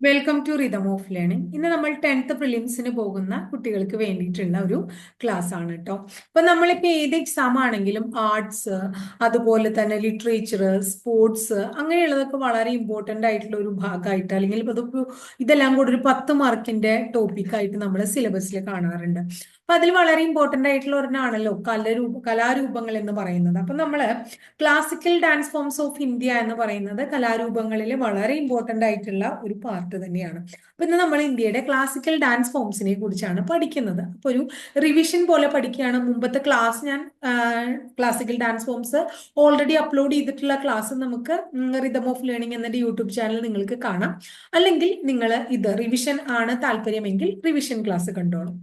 Welcome to rhythm of learning ഇന്ന് നമ്മൾ tenth പ്രിലിംസിന് പോകുന്ന കുട്ടികൾക്ക് വേണ്ടിയിട്ടുള്ള ഒരു ക്ലാസ് ആണ് കേട്ടോ അപ്പൊ നമ്മളിപ്പോ ഏത് എക്സാം ആണെങ്കിലും ആർട്സ് അതുപോലെ തന്നെ ലിറ്ററേച്ചർ സ്പോർട്സ് അങ്ങനെയുള്ളതൊക്കെ വളരെ ഇമ്പോർട്ടന്റ് ആയിട്ടുള്ള ഒരു ഭാഗമായിട്ട് അല്ലെങ്കിൽ ഇതെല്ലാം കൂടെ ഒരു പത്ത് മാർക്കിന്റെ ടോപ്പിക്കായിട്ട് നമ്മൾ സിലബസിൽ കാണാറുണ്ട്. അപ്പൊ അതിൽ വളരെ ഇമ്പോർട്ടന്റ് ആയിട്ടുള്ള ഒരെണ്ണമാണല്ലോ കലരൂപ കലാരൂപങ്ങൾ എന്ന് പറയുന്നത്. അപ്പൊ നമ്മൾ classical dance forms of India എന്ന് പറയുന്നത് കലാരൂപങ്ങളിൽ വളരെ ഇമ്പോർട്ടന്റ് ആയിട്ടുള്ള ഒരു പാർട്ട് തന്നെയാണ്. അപ്പൊ ഇന്ന് നമ്മൾ ഇന്ത്യയുടെ ക്ലാസിക്കൽ ഡാൻസ് ഫോംസിനെ കുറിച്ചാണ് പഠിക്കുന്നത്. അപ്പൊ ഒരു റിവിഷൻ പോലെ പഠിക്കുകയാണ്. മുമ്പത്തെ ക്ലാസ് ഞാൻ classical dance forms already upload ചെയ്തിട്ടുള്ള ക്ലാസ് നമുക്ക് റിതം ഓഫ് ലേണിംഗ് എന്നൊരു യൂട്യൂബ് ചാനൽ നിങ്ങൾക്ക് കാണാം. അല്ലെങ്കിൽ നിങ്ങൾ ഇത് റിവിഷൻ ആണ് താല്പര്യമെങ്കിൽ റിവിഷൻ ക്ലാസ് കണ്ടോളും.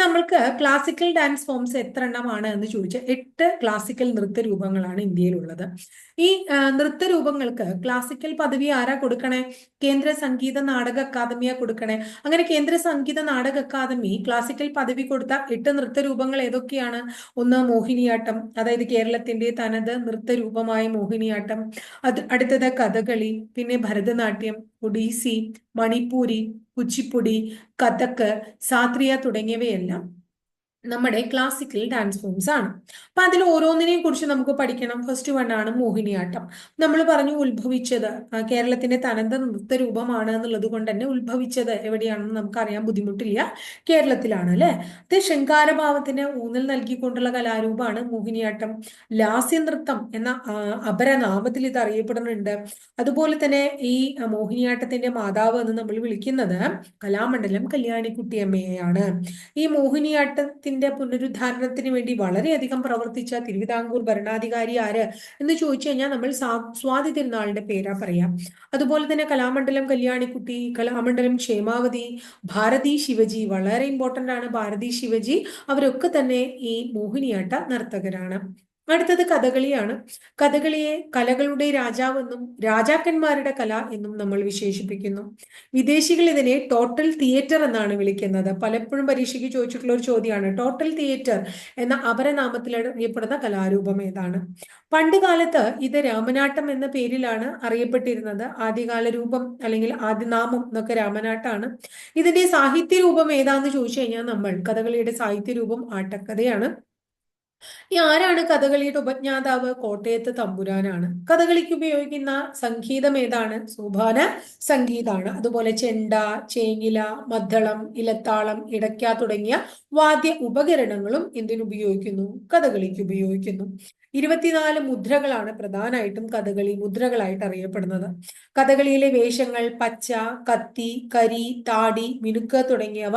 നമ്മൾക്ക് ക്ലാസിക്കൽ ഡാൻസ് ഫോംസ് എത്ര എണ്ണമാണ് എന്ന് ചോദിച്ചാൽ എട്ട് ക്ലാസിക്കൽ നൃത്ത രൂപങ്ങളാണ് ഇന്ത്യയിലുള്ളത്. ഈ നൃത്ത രൂപങ്ങൾക്ക് ക്ലാസിക്കൽ പദവി ആരാ കൊടുക്കണേ? കേന്ദ്ര സംഗീത നാടക അക്കാദമിയാ കൊടുക്കണേ. അങ്ങനെ കേന്ദ്ര സംഗീത നാടക അക്കാദമി ക്ലാസിക്കൽ പദവി കൊടുത്ത എട്ട് നൃത്ത രൂപങ്ങൾ ഏതൊക്കെയാണ്? ഒന്ന് മോഹിനിയാട്ടം അതായത് കേരളത്തിന്റെ തനത് നൃത്ത രൂപമായ മോഹിനിയാട്ടം അത് അടുത്തത് കഥകളി പിന്നെ ഭരതനാട്യം ഒഡീസി മണിപ്പൂരി കുച്ചിപ്പുടി കഥക്ക് സാത്രിയ തുടങ്ങിയവയെല്ലാം. നമ്മുടെ ക്ലാസിക്കൽ ഡാൻസ് ഫോംസ് ആണ്. അപ്പൊ അതിൽ ഓരോന്നിനെയും കുറിച്ച് നമുക്ക് പഠിക്കണം. ഫസ്റ്റ് വൺ ആണ് മോഹിനിയാട്ടം. നമ്മൾ പറഞ്ഞു ഉത്ഭവിച്ചത് കേരളത്തിന്റെ തനന്ത നൃത്ത രൂപമാണ് എന്നുള്ളത് കൊണ്ട് തന്നെ ഉത്ഭവിച്ചത് എവിടെയാണെന്ന് നമുക്ക് അറിയാൻ ബുദ്ധിമുട്ടില്ല. കേരളത്തിലാണ് അല്ലെ? അത് ശൃംഗാരഭാവത്തിന് ഊന്നൽ നൽകിക്കൊണ്ടുള്ള കലാരൂപമാണ് മോഹിനിയാട്ടം. ലാസ്യ നൃത്തം എന്ന അപരനാമത്തിൽ ഇത് അറിയപ്പെടുന്നുണ്ട്. അതുപോലെ തന്നെ ഈ മോഹിനിയാട്ടത്തിന്റെ മാതാവ് എന്ന് നമ്മൾ വിളിക്കുന്നത് കലാമണ്ഡലം കല്യാണിക്കുട്ടിയമ്മയെയാണ്. ഈ മോഹിനിയാട്ടത്തിൽ കേരളത്തിന്റെ പുനരുദ്ധാരണത്തിന് വേണ്ടി വളരെയധികം പ്രവർത്തിച്ച തിരുവിതാംകൂർ ഭരണാധികാരി ആര് എന്ന് ചോദിച്ചു കഴിഞ്ഞാൽ നമ്മൾ സ്വാതി തിരുനാളിന്റെ പേരാ പറയാം. അതുപോലെ തന്നെ കലാമണ്ഡലം കല്യാണിക്കുട്ടി കലാമണ്ഡലം ക്ഷേമാവതി ഭാരതി ശിവജി വളരെ ഇമ്പോർട്ടന്റ് ആണ്. ഭാരതി ശിവജി അവരൊക്കെ തന്നെ ഈ മോഹിനിയാട്ട നർത്തകരാണ്. അടുത്തത് കഥകളിയാണ്. കഥകളിയെ കലകളുടെ രാജാവെന്നും രാജാക്കന്മാരുടെ കല എന്നും നമ്മൾ വിശേഷിപ്പിക്കുന്നു. വിദേശികൾ ഇതിനെ ടോട്ടൽ തിയേറ്റർ എന്നാണ് വിളിക്കുന്നത്. പലപ്പോഴും പരീക്ഷയ്ക്ക് ചോദിച്ചിട്ടുള്ള ഒരു ചോദ്യമാണ്. ടോട്ടൽ തിയേറ്റർ എന്ന അപരനാമത്തിൽ അറിയപ്പെടുന്ന കലാരൂപം ഏതാണ്? പണ്ട് കാലത്ത് ഇത് രാമനാട്ടം എന്ന പേരിലാണ് അറിയപ്പെട്ടിരുന്നത്. ആദ്യകാല രൂപം അല്ലെങ്കിൽ ആദ്യനാമം എന്നൊക്കെ രാമനാട്ടാണ്. ഇതിന്റെ സാഹിത്യ രൂപം ഏതാന്ന് ചോദിച്ചു കഴിഞ്ഞാൽ നമ്മൾ കഥകളിയുടെ സാഹിത്യ രൂപം ആട്ടക്കഥയാണ്. ഈ ആരാണ് കഥകളിയുടെ ഉപജ്ഞാതാവ്? കോട്ടയത്ത് തമ്പുരാനാണ്. കഥകളിക്ക് ഉപയോഗിക്കുന്ന സംഗീതം ഏതാണ്? സോപാന സംഗീതമാണ് അതുപോലെ ചെണ്ട ചേങ്ങില മദ്ദളം ഇലത്താളം ഇടയ്ക്ക തുടങ്ങിയ വാദ്യ ഉപകരണങ്ങളും എന്തിനുപയോഗിക്കുന്നു കഥകളിക്ക് ഉപയോഗിക്കുന്നു. ഇരുപത്തിനാല് മുദ്രകളാണ് പ്രധാനമായിട്ടും കഥകളി മുദ്രകളായിട്ട് അറിയപ്പെടുന്നത്. കഥകളിയിലെ വേഷങ്ങൾ പച്ച കത്തി കരി താടി മിനുക്ക് തുടങ്ങിയവ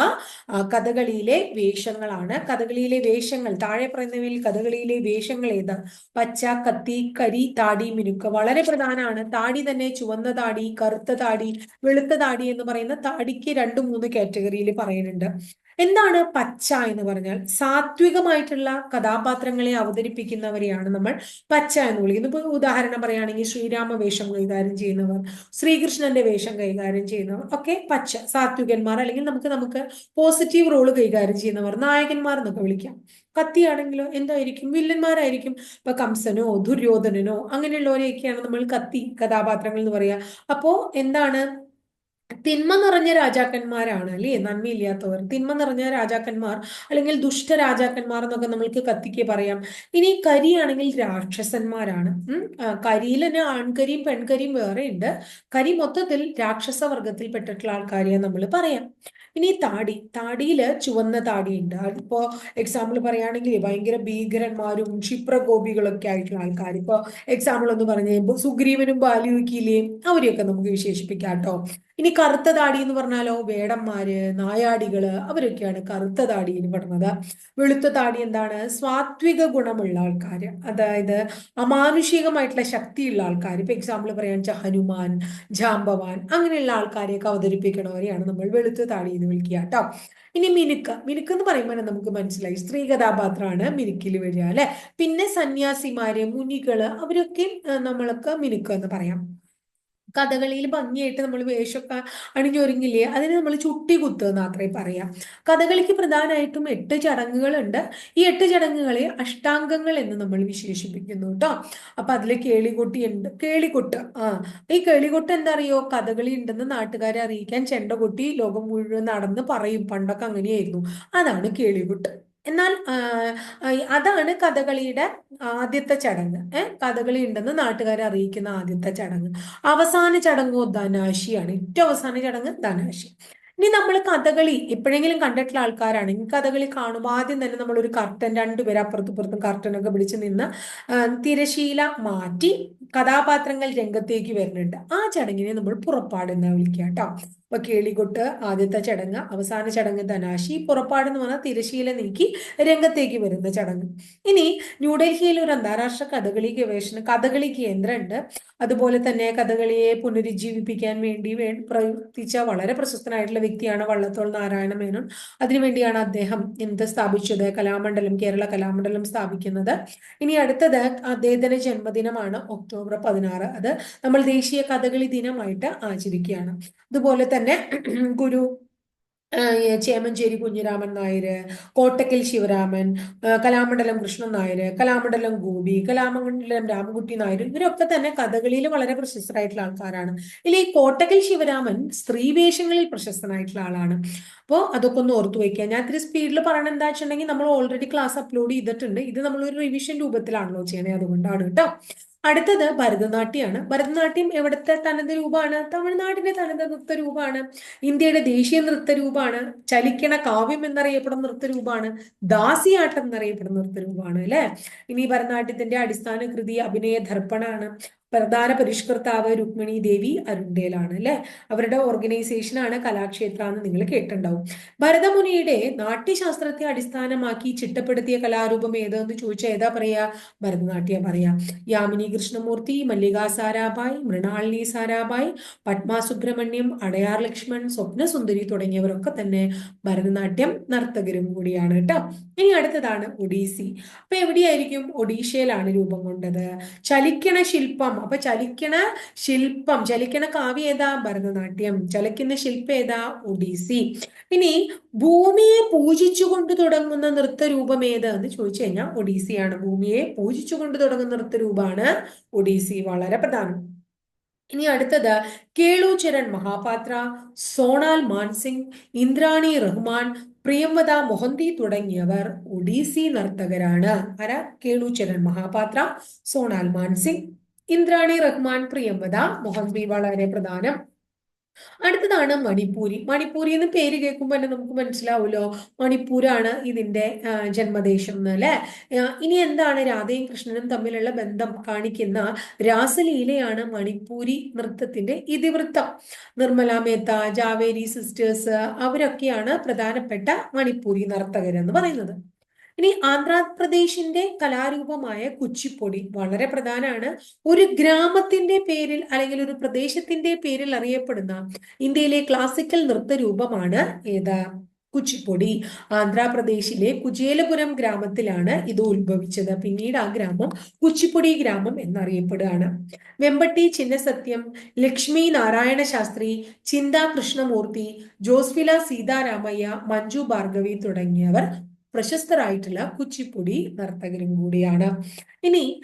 കഥകളിയിലെ വേഷങ്ങളാണ്. കഥകളിയിലെ വേഷങ്ങൾ താഴെ പറയുന്നവയിൽ കഥകളിയിലെ വേഷങ്ങൾ ഏത്? പച്ച കത്തി കരി താടി മിനുക്ക്. വളരെ പ്രധാനമാണ് താടി തന്നെ ചുവന്ന താടി കറുത്ത താടി വെളുത്ത താടി എന്ന് പറയുന്ന താടിക്ക് രണ്ട് മൂന്ന് കാറ്റഗറിയിൽ പറയുന്നുണ്ട്. എന്താണ് പച്ച എന്ന് പറഞ്ഞാൽ സാത്വികമായിട്ടുള്ള കഥാപാത്രങ്ങളെ അവതരിപ്പിക്കുന്നവരെയാണ് നമ്മൾ പച്ച എന്ന് വിളിക്കുന്നത്. ഇപ്പൊ ഉദാഹരണം പറയുകയാണെങ്കിൽ ശ്രീരാമ വേഷം കൈകാര്യം ചെയ്യുന്നവർ ശ്രീകൃഷ്ണന്റെ വേഷം കൈകാര്യം ചെയ്യുന്നവർ ഒക്കെ പച്ച സാത്വികന്മാർ അല്ലെങ്കിൽ നമുക്ക് നമുക്ക് പോസിറ്റീവ് റോൾ കൈകാര്യം ചെയ്യുന്നവർ നായകന്മാർ എന്നൊക്കെ വിളിക്കാം. കത്തിയാണെങ്കിലോ എന്തായിരിക്കും? വില്ലന്മാരായിരിക്കും. ഇപ്പൊ കംസനോ ദുര്യോധനനോ അങ്ങനെയുള്ളവരെയൊക്കെയാണ് നമ്മൾ കത്തി കഥാപാത്രങ്ങൾ എന്ന് പറയുക. അപ്പോ എന്താണ് തിന്മ നിറഞ്ഞ രാജാക്കന്മാരാണ് അല്ലേ? നന്മയില്ലാത്തവർ. തിന്മ നിറഞ്ഞ രാജാക്കന്മാർ അല്ലെങ്കിൽ ദുഷ്ട രാജാക്കന്മാർ എന്നൊക്കെ നമ്മൾക്ക് കത്തിക്ക് പറയാം. ഇനി കരിയാണെങ്കിൽ രാക്ഷസന്മാരാണ്. കരിയിൽ തന്നെ ആൺകരിയും പെൺകരിയും വേറെ ഉണ്ട് കരി മൊത്തത്തിൽ രാക്ഷസ വർഗത്തിൽപ്പെട്ടിട്ടുള്ള ആൾക്കാരെയാ നമ്മൾ പറയാം. ഇനി താടി. താടിയിൽ ചുവന്ന താടിയുണ്ട്. അതിപ്പോ എക്സാമ്പിൾ പറയുകയാണെങ്കിൽ ഭയങ്കര ഭീകരന്മാരും ക്ഷിപ്രകോപികളൊക്കെ ആയിട്ടുള്ള ആൾക്കാർ ഇപ്പോ എക്സാമ്പിൾ ഒന്ന് പറഞ്ഞ സുഗ്രീവനും ബാലിയുക്കിയിലെയും അവരെയൊക്കെ നമുക്ക് വിശേഷിപ്പിക്കാം കേട്ടോ. ഇനി കറുത്ത താടി എന്ന് പറഞ്ഞാലോ വേടന്മാര് നായാടികൾ അവരൊക്കെയാണ് കറുത്ത താടി എന്ന് പറഞ്ഞത്. വെളുത്ത താടി എന്താണ്? സ്വാത്വിക ഗുണമുള്ള ആൾക്കാർ അതായത് അമാനുഷികമായിട്ടുള്ള ശക്തിയുള്ള ആൾക്കാർ ഇപ്പൊ എക്സാമ്പിൾ പറയാൻ വെച്ചാൽ ഹനുമാൻ ജാമ്പവാൻ അങ്ങനെയുള്ള ആൾക്കാരെയൊക്കെ അവതരിപ്പിക്കണവരെയാണ് നമ്മൾ വെളുത്ത താടി എന്ന് വിളിക്കുക കേട്ടോ. ഇനി മിനുക്ക്. മിനുക്ക് എന്ന് പറയുമ്പോൾ നമുക്ക് മനസ്സിലായി. സ്ത്രീ കഥാപാത്രമാണ് മിനുക്കിൽ വരിക അല്ലെ? പിന്നെ സന്യാസിമാര് മുനികൾ അവരൊക്കെ നമ്മൾക്ക് മിനുക്ക് എന്ന് പറയാം. കഥകളിയിൽ ഭംഗിയായിട്ട് നമ്മൾ വേഷമൊക്കെ അണിഞ്ഞൊരുങ്ങില്ലേ? അതിന് നമ്മൾ ചുട്ടി കുത്തുക മാത്രമേ പറയാം. കഥകളിക്ക് പ്രധാനമായിട്ടും എട്ട് ചടങ്ങുകളുണ്ട്. ഈ എട്ട് ചടങ്ങുകളെ അഷ്ടാംഗങ്ങൾ എന്ന് നമ്മൾ വിശേഷിപ്പിക്കുന്നു കേട്ടോ. അപ്പൊ അതിൽ കേളികൊട്ടി ഉണ്ട്. കേളികൊട്ട്. ആ ഈ കേളികൊട്ട് എന്താ അറിയോ കഥകളി ഉണ്ടെന്ന് നാട്ടുകാരെ അറിയിക്കാൻ ചെണ്ട കൊട്ടി ലോകം മുഴുവൻ നടന്ന് പറയും. പണ്ടൊക്കെ അങ്ങനെയായിരുന്നു. അതാണ് കേളികൊട്ട്. എന്നാൽ അതാണ് കഥകളിയുടെ ആദ്യത്തെ ചടങ്ങ്. ഏഹ് കഥകളി ഉണ്ടെന്ന് നാട്ടുകാരെ അറിയിക്കുന്ന ആദ്യത്തെ ചടങ്ങ്. അവസാന ചടങ്ങോ ധനാശിയാണ്. ഏറ്റവും അവസാന ചടങ്ങ് ധനാശി. ഇനി നമ്മൾ കഥകളി എപ്പോഴെങ്കിലും കണ്ടിട്ടുള്ള ആൾക്കാരാണെങ്കിൽ കഥകളി കാണുമ്പോൾ ആദ്യം തന്നെ നമ്മൾ ഒരു കർട്ടൻ രണ്ടുപേരും അപ്പുറത്തും ഇപ്പുറത്തും കർട്ടനൊക്കെ പിടിച്ച് നിന്ന് തിരശീല മാറ്റി കഥാപാത്രങ്ങൾ രംഗത്തേക്ക് വരുന്നുണ്ട്. ആ ചടങ്ങിനെ നമ്മൾ പുറപ്പാടെന്ന് വിളിക്കുക കേട്ടോ. അപ്പൊ കേളികൊട്ട് ആദ്യത്തെ ചടങ്ങ് അവസാന ചടങ്ങ് ധനാശി പുറപ്പാട് എന്ന് പറഞ്ഞാൽ തിരശീല നീക്കി രംഗത്തേക്ക് വരുന്ന ചടങ്ങ്. ഇനി ന്യൂഡൽഹിയിൽ ഒരു അന്താരാഷ്ട്ര കഥകളി ഗവേഷണ കഥകളി കേന്ദ്രമുണ്ട്. അതുപോലെ തന്നെ കഥകളിയെ പുനരുജ്ജീവിപ്പിക്കാൻ വേണ്ടി പ്രവർത്തിച്ച വളരെ പ്രശസ്തനായിട്ടുള്ള വ്യക്തിയാണ് വള്ളത്തോൾ നാരായണ മേനോൻ. അതിനുവേണ്ടിയാണ് അദ്ദേഹം എന്ത് സ്ഥാപിച്ചത്. കലാമണ്ഡലം കേരള കലാമണ്ഡലം സ്ഥാപിക്കുന്നത്. ഇനി അടുത്തത് അദ്ദേഹത്തിന്റെ ജന്മദിനമാണ് ഒക്ടോബർ പതിനാറ് അത് നമ്മൾ ദേശീയ കഥകളി ദിനമായിട്ട് ആചരിക്കുകയാണ്. അതുപോലെ തന്നെ ഗുരു ചേമഞ്ചേരി കുഞ്ഞിരാമൻ നായർ കോട്ടക്കൽ ശിവരാമൻ കലാമണ്ഡലം കൃഷ്ണൻ നായർ കലാമണ്ഡലം ഗോപി കലാമണ്ഡലം രാമകുട്ടി നായർ ഇവരൊക്കെ തന്നെ കഥകളിയിൽ വളരെ പ്രശസ്തരായിട്ടുള്ള ആൾക്കാരാണ്. ഇല്ല ഈ കോട്ടക്കൽ ശിവരാമൻ സ്ത്രീ വേഷങ്ങളിൽ പ്രശസ്തനായിട്ടുള്ള ആളാണ്. അപ്പോൾ അതൊക്കെ ഒന്ന് ഓർത്തു വയ്ക്കുക. ഞാൻ ഇത്തിരി സ്പീഡിൽ പറയണ എന്താ വെച്ചിട്ടുണ്ടെങ്കിൽ നമ്മൾ ഓൾറെഡി ക്ലാസ് അപ്ലോഡ് ചെയ്തിട്ടുണ്ട്. ഇത് നമ്മളൊരു റിവിഷൻ രൂപത്തിലാണല്ലോ ചെയ്യണേ അതുകൊണ്ടാണ് കേട്ടോ. അടുത്തത് ഭരതനാട്യമാണ് ഭരതനാട്യം എവിടുത്തെ തനത് രൂപമാണ്? തമിഴ്നാടിന്റെ തനത് നൃത്ത രൂപമാണ്. ഇന്ത്യയുടെ ദേശീയ നൃത്ത രൂപമാണ്. ചലിക്കണ കാവ്യം എന്നറിയപ്പെടുന്ന നൃത്ത രൂപമാണ്. ദാസിയാട്ടം എന്നറിയപ്പെടുന്ന നൃത്ത രൂപമാണ് അല്ലെ? ഇനി ഭരതനാട്യത്തിന്റെ അടിസ്ഥാന കൃതി അഭിനയ ദർപ്പണാണ്. പ്രധാന പരിഷ്കർത്താവ് രുക്മിണി ദേവി അരുണ്ടേലാണ് അല്ലെ? അവരുടെ ഓർഗനൈസേഷനാണ് കലാക്ഷേത്ര എന്ന് നിങ്ങൾ കേട്ടിട്ടുണ്ടാവും. ഭരതമുനിയുടെ നാട്യശാസ്ത്രത്തെ അടിസ്ഥാനമാക്കി ചിട്ടപ്പെടുത്തിയ കലാരൂപം ഏതെന്ന് ചോദിച്ചാൽ ഏതാ പറയാ? ഭരതനാട്യം പറയാ. യാമിനി കൃഷ്ണമൂർത്തി മല്ലിക സാരാഭായ് മൃണാളിനി സാരാഭായ് പത്മ സുബ്രഹ്മണ്യം അടയാർ ലക്ഷ്മൺ സ്വപ്നസുന്ദരി തുടങ്ങിയവരൊക്കെ തന്നെ ഭരതനാട്യം നർത്തകരും കൂടിയാണ് കേട്ടോ. ഇനി അടുത്തതാണ് ഒഡീസി. അപ്പൊ എവിടെയായിരിക്കും ഒഡീഷയിലാണ് രൂപം കൊണ്ടത്? ചലിക്കണ ശില്പം അപ്പൊ ചലിക്കണ ശില്പം ചലിക്കണ കാവ്യ ഏതാ? ഭരതനാട്യം. ചലിക്കുന്ന ശില്പം ഏതാ? ഒഡീസി. ഇനി ഭൂമിയെ പൂജിച്ചുകൊണ്ട് തുടങ്ങുന്ന നൃത്തരൂപം ഏത് എന്ന് ചോദിച്ചു കഴിഞ്ഞാൽ ഒഡീസിയാണ്. ഭൂമിയെ പൂജിച്ചുകൊണ്ട് തുടങ്ങുന്ന നൃത്തരൂപമാണ് ഒഡീസി. വളരെ പ്രധാനം. ഇനി അടുത്തത് കേളൂചരൺ മഹാപാത്ര സോണാൽ മാൻസിംഗ് ഇന്ദ്രാണി റഹ്മാൻ പ്രിയംവദ മൊഹന്തി തുടങ്ങിയവർ ഒഡീസി നർത്തകരാണ്. ആരാ? കേളൂചരൺ മഹാപാത്ര സോണാൽ മാൻസിംഗ്. ഇന്ദ്രാണി റഹ്മാൻ പ്രിയംവദ മൊഹന്തി വളരെ പ്രധാനം. അടുത്തതാണ് മണിപ്പൂരി. മണിപ്പൂരി എന്ന് പേര് കേൾക്കുമ്പോൾ തന്നെ നമുക്ക് മനസ്സിലാവുമല്ലോ മണിപ്പൂരാണ് ഇതിന്റെ ജന്മദേശം അല്ലെ ഇനി എന്താണ് രാധയും കൃഷ്ണനും തമ്മിലുള്ള ബന്ധം കാണിക്കുന്ന രാസലീലയാണ് മണിപ്പൂരി നൃത്തത്തിന്റെ ഇതിവൃത്തം. നിർമ്മല മേത്ത ജാവേരി സിസ്റ്റേഴ്സ് അവരൊക്കെയാണ് പ്രധാനപ്പെട്ട മണിപ്പൂരി നർത്തകരെന്ന് പറയുന്നത്. ഇനി ആന്ധ്രാപ്രദേശിന്റെ കലാരൂപമായ കുച്ചിപ്പൊടി വളരെ പ്രധാനമാണ് ഒരു ഗ്രാമത്തിന്റെ പേരിൽ അല്ലെങ്കിൽ ഒരു പ്രദേശത്തിന്റെ പേരിൽ അറിയപ്പെടുന്ന ഇന്ത്യയിലെ ക്ലാസിക്കൽ നൃത്ത രൂപമാണ് ഏതാ? കുച്ചിപ്പൊടി. ആന്ധ്രാപ്രദേശിലെ കുചേലപുരം ഗ്രാമത്തിലാണ് ഇത് ഉത്ഭവിച്ചത്. പിന്നീട് ആ ഗ്രാമം കുച്ചിപ്പൊടി ഗ്രാമം എന്നറിയപ്പെടുകയാണ്. വെമ്പട്ടി ചിന്നസത്യം ലക്ഷ്മി നാരായണ ശാസ്ത്രി ചിന്താ കൃഷ്ണമൂർത്തി ജോസ്ഫില സീതാരാമയ്യ മഞ്ജു ഭാർഗവി തുടങ്ങിയവർ പ്രശസ്തരായിട്ടുള്ള കുച്ചിപ്പുടി നർത്തകരും കൂടിയാണ്. ഇനി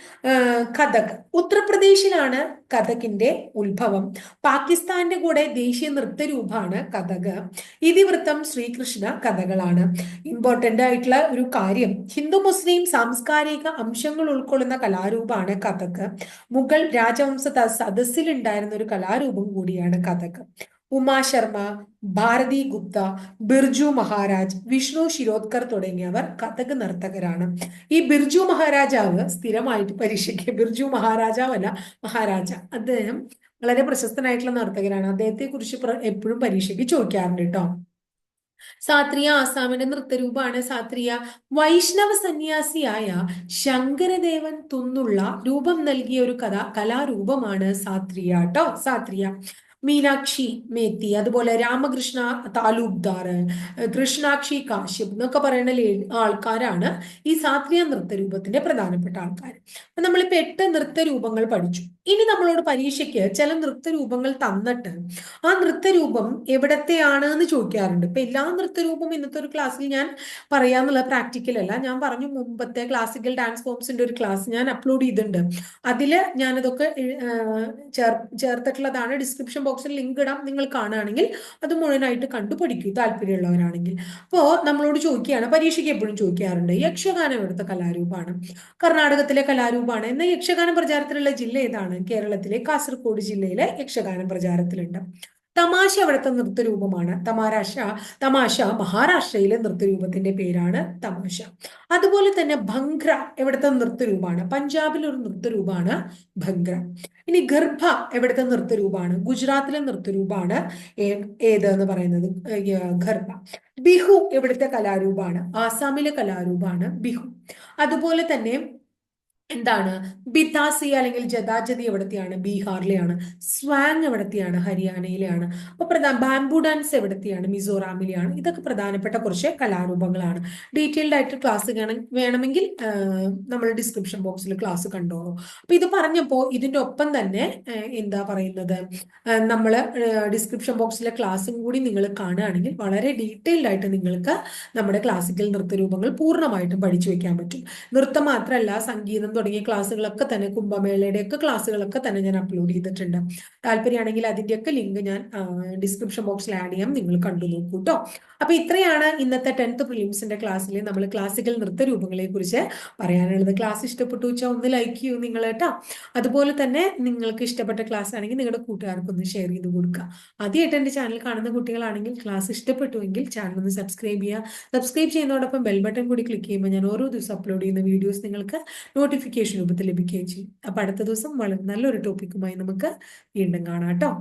കഥക്. ഉത്തർപ്രദേശിലാണ് കഥകിന്റെ ഉത്ഭവം. പാകിസ്ഥാന്റെ കൂടെ ദേശീയ നൃത്തരൂപമാണ് കഥക്. ഇതിവൃത്തം ശ്രീകൃഷ്ണ കഥകളാണ്. ഇമ്പോർട്ടന്റ് ആയിട്ടുള്ള ഒരു കാര്യം ഹിന്ദു മുസ്ലിം സാംസ്കാരിക അംശങ്ങൾ ഉൾക്കൊള്ളുന്ന കലാരൂപമാണ് കഥക്. മുഗൾ രാജവംശ സദസ്സിലുണ്ടായിരുന്ന ഒരു കലാരൂപം കൂടിയാണ് കഥക്. ഉമാ ശർമ്മ ഭാരതി ഗുപ്ത ബിർജു മഹാരാജ് വിഷ്ണു ശിരോദ്കർ തുടങ്ങിയവർ കഥക് നർത്തകരാണ്. ഈ ബിർജു മഹാരാജാവ് സ്ഥിരമായിട്ട് പരീക്ഷയ്ക്ക് ബിർജു മഹാരാജാവല്ല മഹാരാജ. അദ്ദേഹം വളരെ പ്രശസ്തനായിട്ടുള്ള നർത്തകരാണ്. അദ്ദേഹത്തെ കുറിച്ച് എപ്പോഴും പരീക്ഷയ്ക്ക് ചോദിക്കാറുണ്ട് കേട്ടോ. സാത്രിയ ആസാമിന്റെ നൃത്തരൂപമാണ്. സാത്രിയ വൈഷ്ണവ സന്യാസിയായ ശങ്കരദേവൻ തുന്നുള്ള രൂപം നൽകിയ ഒരു കഥ കലാരൂപമാണ് സാത്രിയ കേട്ടോ. സാത്രിയ മീനാക്ഷി മേത്തി അതുപോലെ രാമകൃഷ്ണ താലൂക്ദാർ കൃഷ്ണാക്ഷി കാശ്യപ് എന്നൊക്കെ പറയുന്ന ആൾക്കാരാണ് ഈ സാത്രിയ നൃത്തരൂപത്തിന്റെ പ്രധാനപ്പെട്ട ആൾക്കാർ അപ്പൊ നമ്മളിപ്പോ എട്ട് നൃത്തരൂപങ്ങൾ പഠിച്ചു. ഇനി നമ്മളോട് പരീക്ഷയ്ക്ക് ചില നൃത്തരൂപങ്ങൾ തന്നിട്ട് ആ നൃത്തരൂപം എവിടത്തെയാണ് എന്ന് ചോദിക്കാറുണ്ട്. ഇപ്പൊ എല്ലാ നൃത്തരൂപം ഇന്നത്തെ ഒരു ക്ലാസ്സിൽ ഞാൻ പറയാന്നുള്ള പ്രാക്ടിക്കൽ അല്ല. ഞാൻ പറഞ്ഞു മുമ്പത്തെ ക്ലാസിക്കൽ ഡാൻസ് ഫോംസിന്റെ ഒരു ക്ലാസ് ഞാൻ അപ്ലോഡ് ചെയ്തിട്ടുണ്ട്. അതിൽ ഞാനതൊക്കെ ചേർ ചേർത്തിട്ടുള്ളതാണ്. ഡിസ്ക്രിപ്ഷൻ ബോക്സിൽ ലിങ്ക് ഇടാം. നിങ്ങൾ കാണുകയാണെങ്കിൽ അത് മുഴുവനായിട്ട് കണ്ടു പഠിക്കൂ താല്പര്യമുള്ളവരാണെങ്കിൽ. അപ്പോ നമ്മളോട് ചോദിക്കുകയാണ് പരീക്ഷയ്ക്ക് എപ്പോഴും ചോദിക്കാറുണ്ട് യക്ഷഗാനം എവിടുത്തെ കലാരൂപമാണ്? കർണാടകത്തിലെ കലാരൂപമാണ്. എന്നാൽ യക്ഷഗാനം പ്രചാരത്തിലുള്ള ജില്ല ഏതാണ്? കേരളത്തിലെ കാസർഗോഡ് ജില്ലയിലെ യക്ഷഗാനം പ്രചാരത്തിലുണ്ട്. തമാശ അവിടുത്തെ നൃത്തരൂപമാണ്. തമാരാശ തമാശ മഹാരാഷ്ട്രയിലെ നൃത്തരൂപത്തിന്റെ പേരാണ് തമാശ. അതുപോലെ തന്നെ ഭംഗ്ര എവിടുത്തെ നൃത്തരൂപമാണ്? പഞ്ചാബിലെ ഒരു നൃത്തരൂപമാണ് ഭംഗ്ര. ഇനി ഗർഭ എവിടുത്തെ നൃത്തരൂപമാണ്? ഗുജറാത്തിലെ നൃത്തരൂപമാണ് ഏത് എന്ന് പറയുന്നത്? ഗർഭ. ബിഹു എവിടുത്തെ കലാരൂപമാണ്? ആസാമിലെ കലാരൂപമാണ് ബിഹു. അതുപോലെ തന്നെ എന്താണ്? ബിതാസി അല്ലെങ്കിൽ ജദാജതി എവിടത്തെയാണ്? ബീഹാറിലെയാണ്. സ്വാങ് എവിടത്തെയാണ്? ഹരിയാനയിലെയാണ്. അപ്പൊ പ്രധാന ബാംബു ഡാൻസ് എവിടത്തെയാണ്? മിസോറാമിലെയാണ്. ഇതൊക്കെ പ്രധാനപ്പെട്ട കുറച്ച് കലാരൂപങ്ങളാണ്. ഡീറ്റെയിൽഡ് ആയിട്ട് ക്ലാസ് വേണമെങ്കിൽ നമ്മൾ ഡിസ്ക്രിപ്ഷൻ ബോക്സിൽ ക്ലാസ് കണ്ടോളൂ. അപ്പൊ ഇത് പറഞ്ഞപ്പോൾ ഇതിന്റെ ഒപ്പം തന്നെ എന്താ പറയുന്നത്? നമ്മൾ ഡിസ്ക്രിപ്ഷൻ ബോക്സിലെ ക്ലാസ്സും കൂടി നിങ്ങൾ കാണുകയാണെങ്കിൽ വളരെ ഡീറ്റെയിൽഡ് ആയിട്ട് നിങ്ങൾക്ക് നമ്മുടെ ക്ലാസിക്കൽ നൃത്ത രൂപങ്ങൾ പൂർണമായിട്ടും പഠിച്ചു വെക്കാൻ പറ്റും. നൃത്തം മാത്രമല്ല സംഗീതം തുടങ്ങിയ ക്ലാസ്സുകളൊക്കെ തന്നെ കുംഭമേളയുടെ ഒക്കെ ക്ലാസ്സുകളൊക്കെ തന്നെ ഞാൻ അപ്ലോഡ് ചെയ്തിട്ടുണ്ട്. താല്പര്യമാണെങ്കിൽ അതിന്റെയൊക്കെ ലിങ്ക് ഞാൻ ഡിസ്ക്രിപ്ഷൻ ബോക്സിൽ ആഡ് ചെയ്യാം. നിങ്ങൾ കണ്ടു നോക്കൂ കേട്ടോ അപ്പൊ ഇത്രയാണ് ഇന്നത്തെ ടെൻത്ത് പ്രിലിംസിന്റെ ക്ലാസ്സിൽ നമ്മൾ ക്ലാസിക്കൽ നൃത്ത രൂപങ്ങളെ കുറിച്ച് പറയാനുള്ളത്. ക്ലാസ് ഇഷ്ടപ്പെട്ടു വെച്ചാൽ ഒന്ന് ലൈക്ക് ചെയ്യൂ നിങ്ങൾ കേട്ടോ. അതുപോലെ തന്നെ നിങ്ങൾക്ക് ഇഷ്ടപ്പെട്ട ക്ലാസ് ആണെങ്കിൽ നിങ്ങളുടെ കൂട്ടുകാർക്ക് ഒന്ന് ഷെയർ ചെയ്ത് കൊടുക്കുക. ആദ്യമായിട്ട് എന്റെ ചാനൽ കാണുന്ന കുട്ടികളാണെങ്കിൽ ക്ലാസ് ഇഷ്ടപ്പെട്ടുവെങ്കിൽ ചാനൽ ഒന്ന് സബ്സ്ക്രൈബ് ചെയ്യുക. സബ്സ്ക്രൈബ് ചെയ്യുന്നതോടൊപ്പം ബെൽ ബട്ടൺ കൂടി ക്ലിക്ക് ചെയ്യുമ്പോൾ ഞാൻ ഓരോ ദിവസം അപ്ലോഡ് ചെയ്യുന്ന വീഡിയോസ് നിങ്ങൾക്ക് നോട്ടിഫിക്കേഷൻ നോട്ടിഫിക്കേഷൻ രൂപത്തിൽ ലഭിക്കുകയും ചെയ്യും. അപ്പൊ അടുത്ത ദിവസം വളരെ നല്ലൊരു ടോപ്പിക്കുമായി നമുക്ക് വീണ്ടും കാണാം കേട്ടോ.